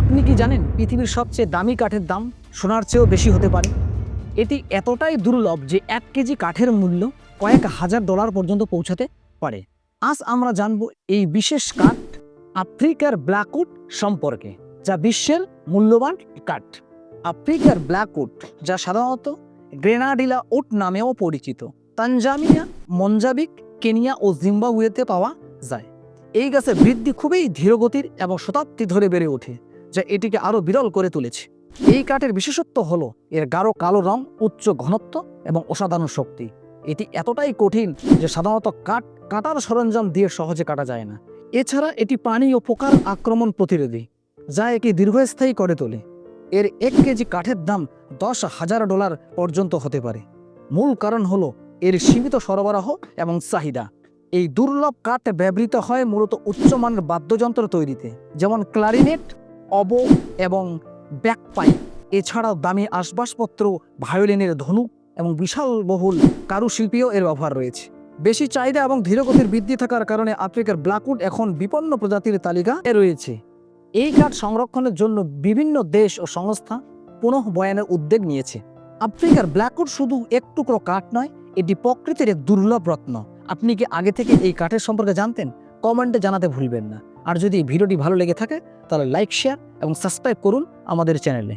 আপনি কি জানেন পৃথিবীর সবচেয়ে দামি কাঠের দাম সোনার চেয়েও বেশি হতে পারে? এটি এতটাই দুর্লভ যে এক কেজি কাঠের মূল্য কয়েক হাজার ডলার পর্যন্ত পৌঁছাতে পারে। আজ আমরা জানব এই বিশেষ কাঠ আফ্রিকার ব্ল্যাকউড সম্পর্কে, যা বিশ্বের মূল্যবান কাঠ। আফ্রিকার ব্ল্যাকউড, যা সাধারণত গ্রেনাডিলা উড নামেও পরিচিত তানজামিয়া মঞ্জাবিক, কেনিয়া ও জিম্বাবুয়েতে পাওয়া যায়। এই গাছের বৃদ্ধি খুবই ধীরগতির এবং শতাব্দী ধরে বেড়ে ওঠে। যা এটিকে আরও বিরল করে তুলেছে। এই কাঠের বিশেষত্ব হলো, এর গাঢ় কালো রং, উচ্চ ঘনত্ব এবং অসাধারণ শক্তি। এটি এতটাই কঠিন যে সাধারণত কাঠ কাটার সরঞ্জাম দিয়ে সহজে কাটা যায় না। এছাড়া এটি পানি ও পোকার আক্রমণ প্রতিরোধী, যা একে দীর্ঘস্থায়ী করে তোলে। এর এক কেজি কাঠের দাম দশ হাজার ডলার পর্যন্ত হতে পারে। মূল কারণ হলো, এর সীমিত সরবরাহ এবং চাহিদা। এই দুর্লভ কাঠ ব্যবহৃত হয় মূলত উচ্চমানের বাদ্যযন্ত্র তৈরিতে, যেমন ক্লারিনেট অব এবং ব্যাকপাইপ, এছাড়াও দামি আসবাসপত্র, ভায়োলিনের ধনুক এবং বিশাল বহুল কারুশিল্পীও এর ব্যবহার রয়েছে। বেশি চাহিদা এবং ধীরগতির বৃদ্ধি থাকার কারণে আফ্রিকার ব্ল্যাকউড এখন বিপন্ন প্রজাতির তালিকায় রয়েছে। এই কাঠ সংরক্ষণের জন্য বিভিন্ন দেশ ও সংস্থা পুনঃ বয়ানের উদ্যোগ নিয়েছে। আফ্রিকার ব্ল্যাকউড শুধু এক টুকরো কাঠ নয়, এটি প্রকৃতির এক দুর্লভ রত্ন। আপনি কি আগে থেকে এই কাঠের সম্পর্কে জানতেন? কমেন্টে জানাতে ভুলবেন না। আর যদি ভিডিওটি ভালো লেগে থাকে তাহলে লাইক শেয়ার এবং সাবস্ক্রাইব করুন আমাদের চ্যানেলে